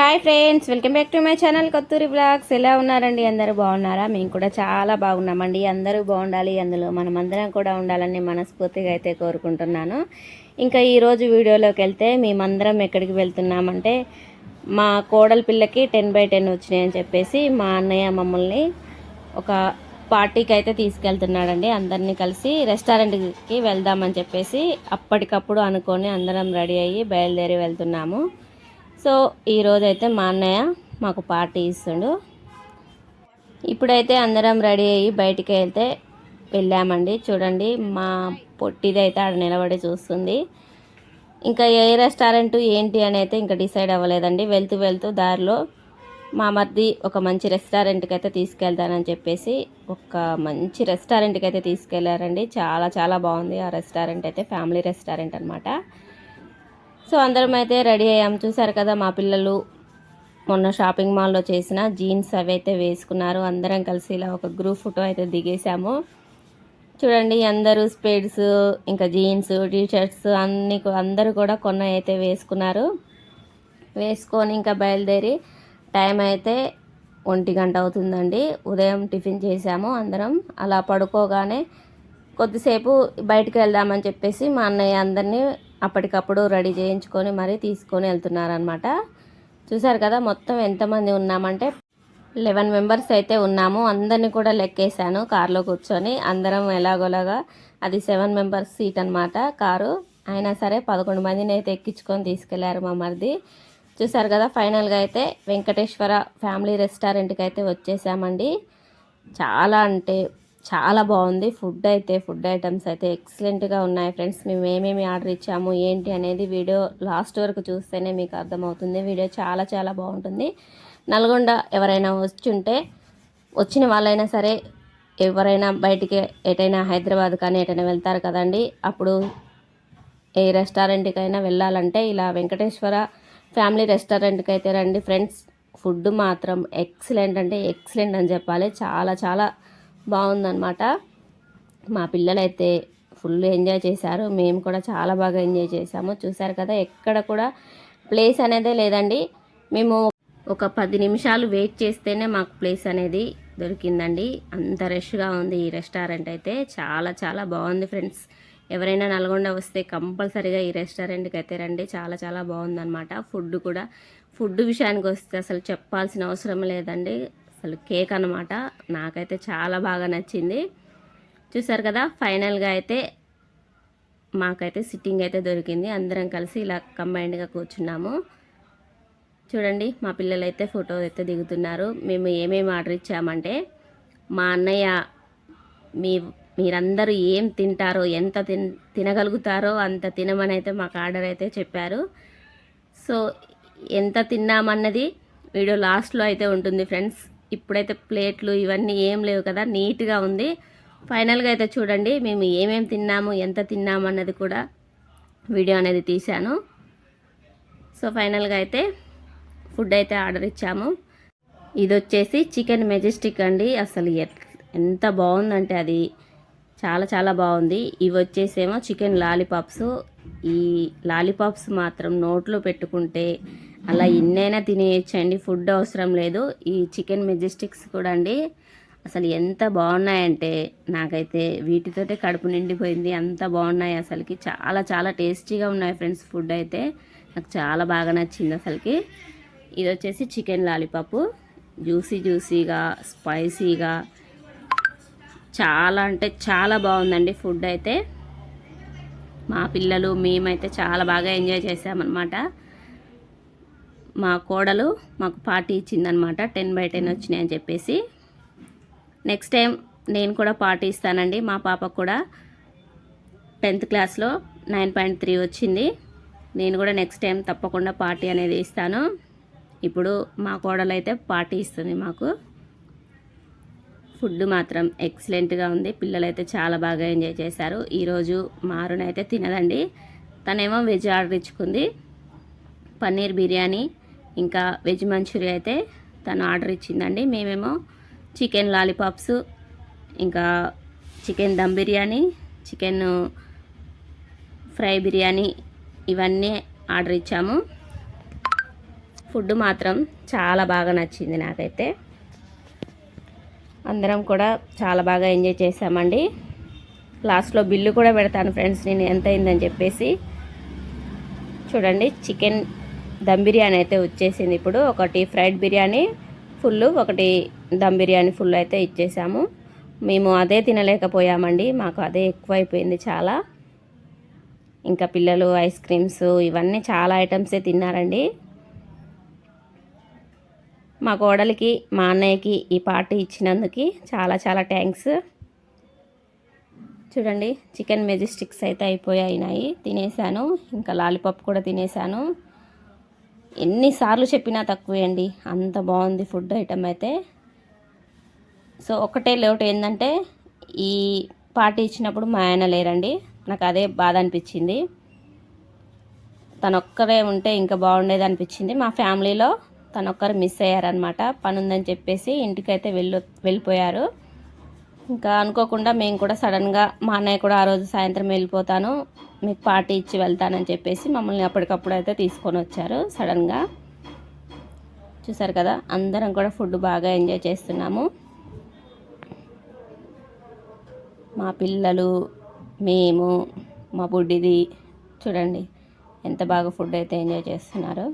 Hi friends welcome back to my channel Kothuri vlogs. ఎలా ఉన్నారండి? అందరూ బాగున్నారా? మేము కూడా చాలా బాగున్నామండి. అందరూ బాగుండాలి. అందులో మనమందరం కూడా ఉండాలని మనస్ఫూర్తిగా అయితే కోరుకుంటున్నాను. ఇంకా ఈరోజు వీడియోలోకి వెళ్తే మేమందరం ఎక్కడికి వెళ్తున్నామంటే మా కోడలి పిల్లకి టెన్ బై టెన్ వచ్చినాయని చెప్పేసి మా అన్నయ్య మమ్మల్ని ఒక పార్టీకి అయితే తీసుకెళ్తున్నాడండి. అందరినీ కలిసి రెస్టారెంట్కి వెళ్దామని చెప్పేసి అప్పటికప్పుడు అనుకొని అందరం రెడీ అయ్యి బయలుదేరి వెళ్తున్నాము. సో ఈరోజైతే మా అన్నయ్య మాకు పార్టీ ఇస్తుండు. ఇప్పుడైతే అందరం రెడీ అయ్యి బయటికి వెళ్తే వెళ్ళామండి. చూడండి మా పొట్టిదైతే ఆడ నిలబడి చూస్తుంది. ఇంకా ఏ రెస్టారెంట్ ఏంటి అని అయితే ఇంకా డిసైడ్ అవ్వలేదండి. వెళ్తూ వెళ్తూ దారిలో మా మరిది ఒక మంచి రెస్టారెంట్కి అయితే తీసుకెళ్తానని చెప్పేసి ఒక మంచి రెస్టారెంట్కి అయితే తీసుకెళ్ళారండి. చాలా చాలా బాగుంది ఆ రెస్టారెంట్ అయితే ఫ్యామిలీ రెస్టారెంట్ అనమాట సో అందరం అయితే రెడీ అయ్యాం. చూసారు కదా మా పిల్లలు మొన్న షాపింగ్ మాల్లో చేసిన జీన్స్ అవి అయితే వేసుకున్నారు. అందరం కలిసి ఇలా ఒక గ్రూప్ ఫోటో అయితే దిగేసాము చూడండి అందరూ స్పేడ్స్ ఇంకా జీన్స్ టీషర్ట్స్ అన్ని అందరూ కూడా కొన్న అయితే వేసుకున్నారు. వేసుకొని ఇంకా బయలుదేరి టైం అయితే ఒంటి గంట అవుతుందండి. ఉదయం టిఫిన్ చేసాము అందరం. అలా పడుకోగానే కొద్దిసేపు బయటికి వెళ్దామని చెప్పేసి మా అన్నయ్య అందరినీ అప్పటికప్పుడు రెడీ చేయించుకొని మరీ తీసుకొని వెళ్తున్నారనమాట చూసారు కదా మొత్తం ఎంతమంది ఉన్నామంటే లెవెన్ మెంబర్స్ అయితే ఉన్నాము. అందరినీ కూడా లెక్కేశాను కార్లో కూర్చొని. అందరం ఎలాగోలాగా అది సెవెన్ మెంబర్స్ సీట్ అనమాట కారు. అయినా సరే పదకొండు మందిని అయితే ఎక్కించుకొని తీసుకెళ్ళారు మా మరిది. చూసారు కదా ఫైనల్గా అయితే వెంకటేశ్వర ఫ్యామిలీ రెస్టారెంట్కి అయితే వచ్చేసామండి. చాలా అంటే చాలా బాగుంది. ఫుడ్ అయితే ఫుడ్ ఐటమ్స్ అయితే ఎక్సలెంట్గా ఉన్నాయి ఫ్రెండ్స్. మేము ఏమేమి ఆర్డర్ ఇచ్చాము ఏంటి అనేది వీడియో లాస్ట్ వరకు చూస్తేనే మీకు అర్థమవుతుంది. వీడియో చాలా చాలా బాగుంటుంది. నల్గొండ ఎవరైనా వచ్చుంటే వచ్చిన వాళ్ళైనా సరే ఎవరైనా బయటికి ఎటైనా హైదరాబాద్ కానీ ఎటైనా వెళ్తారు కదండి. అప్పుడు ఏ రెస్టారెంట్కైనా వెళ్ళాలంటే ఇలా వెంకటేశ్వర ఫ్యామిలీ రెస్టారెంట్కి అయితే రండి ఫ్రెండ్స్. ఫుడ్ మాత్రం ఎక్సలెంట్ అంటే ఎక్సలెంట్ అని చెప్పాలి. చాలా చాలా బాగుందన్నమాట. మా పిల్లలైతే ఫుల్ ఎంజాయ్ చేశారు. మేము కూడా చాలా బాగా ఎంజాయ్ చేసాము చూసారు కదా ఎక్కడ కూడా ప్లేస్ అనేదే లేదండి. మేము ఒక పది నిమిషాలు వెయిట్ చేస్తేనే మాకు ప్లేస్ అనేది దొరికిందండి. అంత రష్గా ఉంది ఈ రెస్టారెంట్ అయితే. చాలా చాలా బాగుంది ఫ్రెండ్స్. ఎవరైనా నల్గొండ వస్తే కంపల్సరీగా ఈ రెస్టారెంట్కి అయితే రండి. చాలా చాలా బాగుందన్నమాట. ఫుడ్ కూడా ఫుడ్ విషయానికి వస్తే అసలు చెప్పాల్సిన అవసరం లేదండి. అసలు కేక్ అనమాట నాకైతే చాలా బాగా నచ్చింది. చూసారు కదా ఫైనల్గా అయితే మాకైతే సిట్టింగ్ అయితే దొరికింది. అందరం కలిసి ఇలా కంబైన్డ్గా కూర్చున్నాము. చూడండి మా పిల్లలు అయితే ఫోటో అయితే దిగుతున్నారు. మేము ఏమేమి ఆర్డర్ ఇచ్చామంటే మా అన్నయ్య మీ మీరందరూ ఏం తింటారో ఎంత తిన్ తినగలుగుతారో అంత తినమని అయితే మాకు ఆర్డర్ అయితే చెప్పారు. సో ఎంత తిన్నామన్నది వీడియో లాస్ట్లో అయితే ఉంటుంది ఫ్రెండ్స్. ఇప్పుడైతే ప్లేట్లు ఇవన్నీ ఏం లేవు కదా నీట్గా ఉంది. ఫైనల్గా అయితే చూడండి మేము ఏమేమి తిన్నాము ఎంత తిన్నాము అన్నది కూడా వీడియో అనేది తీశాను. సో ఫైనల్గా అయితే ఫుడ్ అయితే ఆర్డర్ ఇచ్చాము. ఇది వచ్చేసి చికెన్ మెజెస్టిక్ అండి. అసలు ఎట్- ఎంత బాగుందంటే అది. చాలా చాలా బాగుంది. ఇవి వచ్చేసేమో చికెన్ లాలీపాప్స్. ఈ లాలీపాప్స్ మాత్రం నోట్లో పెట్టుకుంటే అలా ఎన్నైనా తినేయచ్చండి. ఫుడ్ అవసరం లేదు. ఈ చికెన్ మెజెస్టిక్స్ కూడా అండి. అసలు ఎంత బాగున్నాయంటే నాకైతే వీటితోటే కడుపు నిండిపోయింది. అంత బాగున్నాయి అసలుకి. చాలా చాలా టేస్టీగా ఉన్నాయి ఫ్రెండ్స్ ఫుడ్ అయితే. నాకు చాలా బాగా నచ్చింది అసలుకి. ఇది వచ్చేసి చికెన్ లాలీపాపు. జ్యూసీ జ్యూసీగా స్పైసీగా. చాలా అంటే చాలా బాగుందండి ఫుడ్ అయితే. మా పిల్లలు మేమైతే చాలా బాగా ఎంజాయ్ చేసామన్నమాట మా కోడలు మాకు పార్టీ ఇచ్చిందనమాట టెన్ బై టెన్ వచ్చినాయి అని చెప్పేసి. నెక్స్ట్ టైం నేను కూడా పార్టీ ఇస్తానండి. మా పాపకు కూడా టెన్త్ క్లాస్లో నైన్ పాయింట్ త్రీ వచ్చింది. నేను కూడా నెక్స్ట్ టైం తప్పకుండా పార్టీ అనేది ఇస్తాను. ఇప్పుడు మా కోడలు అయితే పార్టీ ఇస్తుంది మాకు. ఫుడ్ మాత్రం ఎక్సలెంట్గా ఉంది. పిల్లలైతే చాలా బాగా ఎంజాయ్ చేశారు. ఈరోజు మారునైతే తినదండి. తనేమో వెజ్ ఆర్డర్ ఇచ్చుకుంది. పన్నీర్ బిర్యానీ ఇంకా వెజ్ మంచూరియా అయితే తను ఆర్డర్ ఇచ్చిందండి. మేమేమో చికెన్ లాలీపాప్స్ ఇంకా chicken dum biryani chicken fry biryani ఇవన్నీ ఆర్డర్ ఇచ్చాము. ఫుడ్ మాత్రం చాలా బాగా నచ్చింది నాకైతే. అందరం కూడా చాలా బాగా ఎంజాయ్ చేసామండి లాస్ట్లో బిల్లు కూడా పెడతాను ఫ్రెండ్స్ నేను ఎంత అయిందని చెప్పేసి. చూడండి చికెన్ దమ్ బిర్యానీ అయితే వచ్చేసింది ఇప్పుడు. ఒకటి ఫ్రైడ్ బిర్యానీ ఫుల్ ఒకటి దమ్ బిర్యానీ ఫుల్ అయితే ఇచ్చేసాము. మేము అదే తినలేకపోయామండి మాకు అదే ఎక్కువైపోయింది చాలా. ఇంకా పిల్లలు ఐస్ క్రీమ్స్ ఇవన్నీ చాలా ఐటమ్సే తిన్నారండి. మా కోడలికి మా అన్నయ్యకి ఈ పార్టీ ఇచ్చినందుకు చాలా చాలా థ్యాంక్స్. చూడండి చికెన్ మెజిస్టిక్స్ అయితే అయిపోయాయినాయి తినేసాను. ఇంకా లాలీపాప్ కూడా తినేసాను. ఎన్నిసార్లు చెప్పినా తక్కువే అండి. అంత బాగుంది ఫుడ్ ఐటమ్ అయితే. సో ఒకటే లోటు ఏంటంటే ఈ పార్టీ ఇచ్చినప్పుడు మా ఆయన లేరండి. నాకు అదే బాధ అనిపించింది. తన ఒక్కరే ఉంటే ఇంకా బాగుండేది అనిపించింది. మా ఫ్యామిలీలో తను ఒక్కరు మిస్ అయ్యారనమాట పని ఉందని చెప్పేసి ఇంటికైతే వెళ్ళి వెళ్ళిపోయారు. ఇంకా అనుకోకుండా మేము కూడా సడన్గా మా అన్నయ్య కూడా ఆ రోజు సాయంత్రం వెళ్ళిపోతాను మీకు పార్టీ ఇచ్చి వెళ్తానని చెప్పేసి మమ్మల్ని అప్పటికప్పుడు అయితే తీసుకొని వచ్చారు సడన్గా. చూసారు కదా అందరం కూడా ఫుడ్ బాగా ఎంజాయ్ చేస్తున్నాము. మా పిల్లలు మేము మా బుడ్డిది చూడండి ఎంత బాగా ఫుడ్ అయితే ఎంజాయ్ చేస్తున్నారు.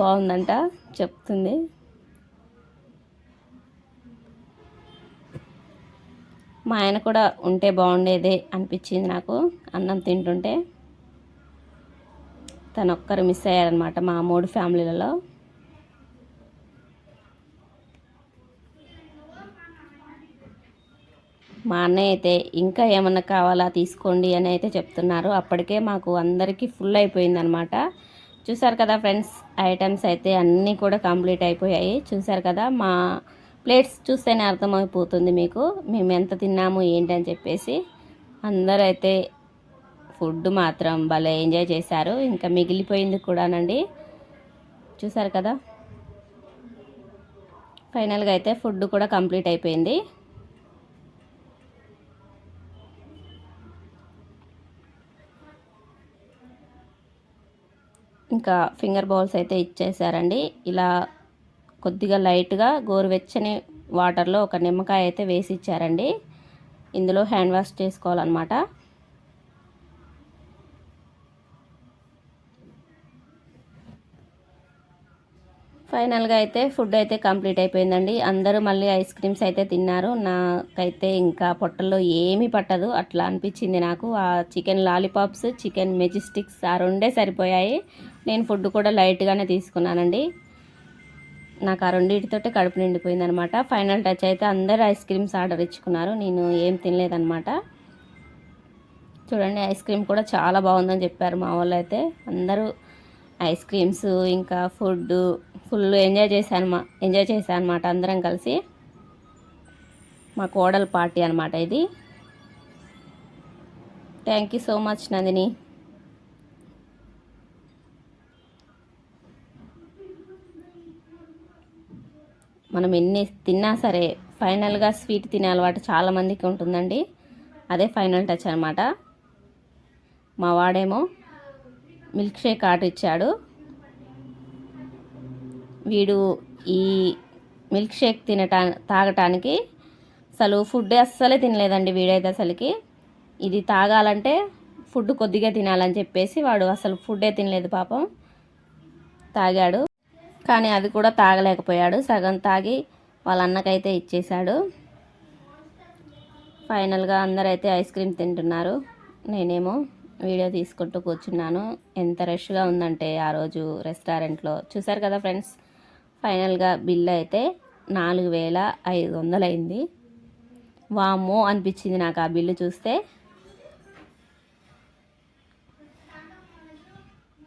బాగుందంట చెప్తుంది. మా ఆయన కూడా ఉంటే బాగుండేదే అనిపించింది నాకు. అన్నం తింటుంటే తను ఒక్కరు మిస్ అయ్యారనమాట మా మూడు ఫ్యామిలీలలో. మా అన్నయ్య అయితే ఇంకా ఏమన్నా కావాలా తీసుకోండి అని అయితే చెప్తున్నారు. అప్పటికే మాకు అందరికీ ఫుల్ అయిపోయిందనమాట చూసారు కదా ఫ్రెండ్స్ ఐటమ్స్ అయితే అన్నీ కూడా కంప్లీట్ అయిపోయాయి. చూసారు కదా మా ప్లేట్స్ చూస్తేనే అర్థమైపోతుంది మీకు. మేము ఎంత తిన్నాము ఏంటి అని చెప్పేసి. అందరూ అయితే ఫుడ్ మాత్రం భలే ఎంజాయ్ చేశారు. ఇంకా మిగిలిపోయింది కూడానండి. చూసారు కదా? ఫైనల్గా అయితే ఫుడ్ కూడా కంప్లీట్ అయిపోయింది. ఇంకా ఫింగర్ బౌల్స్ అయితే ఇచ్చేసారండి ఇలా కొద్దిగా లైట్గా గోరువెచ్చని వాటర్లో ఒక నిమ్మకాయ అయితే వేసి ఇచ్చారండి ఇందులో హ్యాండ్ వాష్ చేసుకోవాలన్నమాట. ఫైనల్గా అయితే ఫుడ్ అయితే కంప్లీట్ అయిపోయిందండి. అందరూ మళ్ళీ ఐస్ క్రీమ్స్ అయితే తిన్నారు. నాకైతే ఇంకా పొట్టల్లో ఏమీ పట్టదు. అట్లా అనిపించింది నాకు. ఆ చికెన్ లాలీపాప్స్ చికెన్ మెజిస్టిక్స్ ఆ రెండే సరిపోయాయి. నేను ఫుడ్ కూడా లైట్గానే తీసుకున్నానండి. నాకు ఆ రెండింటితోటే కడుపు నిండిపోయిందనమాట. ఫైనల్ టచ్ అయితే అందరు ఐస్ క్రీమ్స్ ఆర్డర్ ఇచ్చుకున్నారు. నేను ఏం తినలేదనమాట. చూడండి ఐస్ క్రీమ్ కూడా చాలా బాగుందని చెప్పారు మా వాళ్ళు అయితే. అందరూ ఐస్ క్రీమ్స్ ఇంకా ఫుడ్ ఫుల్ ఎంజాయ్ చేశాను మా ఎంజాయ్ చేశాను అనమాట అందరం కలిసి. మా కోడల పార్టీ అనమాట ఇది. Thank you so much Nandini. మనం ఎన్ని తిన్నా సరే ఫైనల్గా స్వీట్ తినే అలవాటు చాలామందికి ఉంటుందండి. అదే ఫైనల్ టచ్ అనమాట మా వాడేమో మిల్క్ షేక్ ఆర్డర్ ఇచ్చాడు. వీడు ఈ మిల్క్ షేక్ తినటా తాగటానికి అసలు ఫుడ్ అస్సలే తినలేదండి వీడైతే అసలుకి. ఇది తాగాలంటే ఫుడ్ కొద్దిగా తినాలని చెప్పేసి వాడు అసలు ఫుడ్డే తినలేదు పాపం. తాగాడు. కానీ అది కూడా తాగలేకపోయాడు. సగం తాగి వాళ్ళ అన్నకైతే ఇచ్చేశాడు. ఫైనల్గా అందరైతే ఐస్ క్రీమ్ తింటున్నారు. నేనేమో వీడియో తీసుకుంటూ కూర్చున్నాను. ఎంత రష్గా ఉందంటే ఆ రోజు రెస్టారెంట్లో. చూసారు కదా ఫ్రెండ్స్ ఫైనల్గా బిల్ అయితే నాలుగు వేల ఐదు వందలైంది. వామ్మో అనిపించింది నాకు ఆ బిల్లు చూస్తే.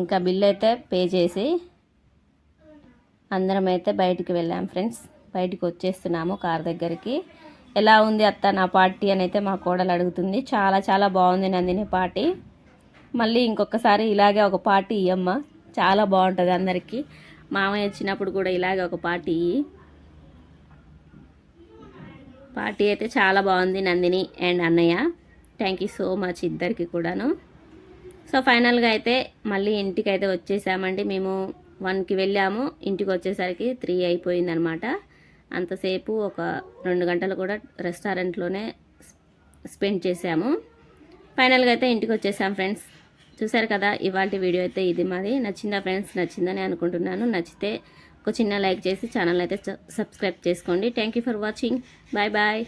ఇంకా బిల్ అయితే పే చేసి అందరం అయితే బయటికి వెళ్ళాం ఫ్రెండ్స్. బయటికి వచ్చేస్తున్నాము కార్ దగ్గరికి. ఎలా ఉంది అత్త నా పార్టీ అని అయితే మా కోడలు అడుగుతుంది. చాలా చాలా బాగుంది నందిని పార్టీ. మళ్ళీ ఇంకొకసారి ఇలాగే ఒక పార్టీ ఇయ్యమ్మ. చాలా బాగుంటుంది అందరికీ. మామయ్య వచ్చినప్పుడు కూడా ఇలాగే ఒక పార్టీ పార్టీ అయితే చాలా బాగుంది నందిని అండ్ అన్నయ్య. థ్యాంక్ యూ సో మచ్ ఇద్దరికి కూడాను. సో ఫైనల్గా అయితే మళ్ళీ ఇంటికి అయితే వచ్చేసామండి. మేము వన్కి వెళ్ళాము. ఇంటికి వచ్చేసరికి త్రీ అయిపోయిందనమాట. అంతసేపు ఒక రెండు గంటలు కూడా రెస్టారెంట్లోనే స్పెండ్ చేసాము ఫైనల్గా అయితే ఇంటికి వచ్చేసాం ఫ్రెండ్స్. చూసారు కదా ఇవాళ వీడియో అయితే ఇది మాది. నచ్చిందా ఫ్రెండ్స్? నచ్చిందని అనుకుంటున్నాను. నచ్చితే ఒక చిన్న లైక్ చేసి ఛానల్ అయితే సబ్స్క్రైబ్ చేసుకోండి. Thank you for watching. Bye bye.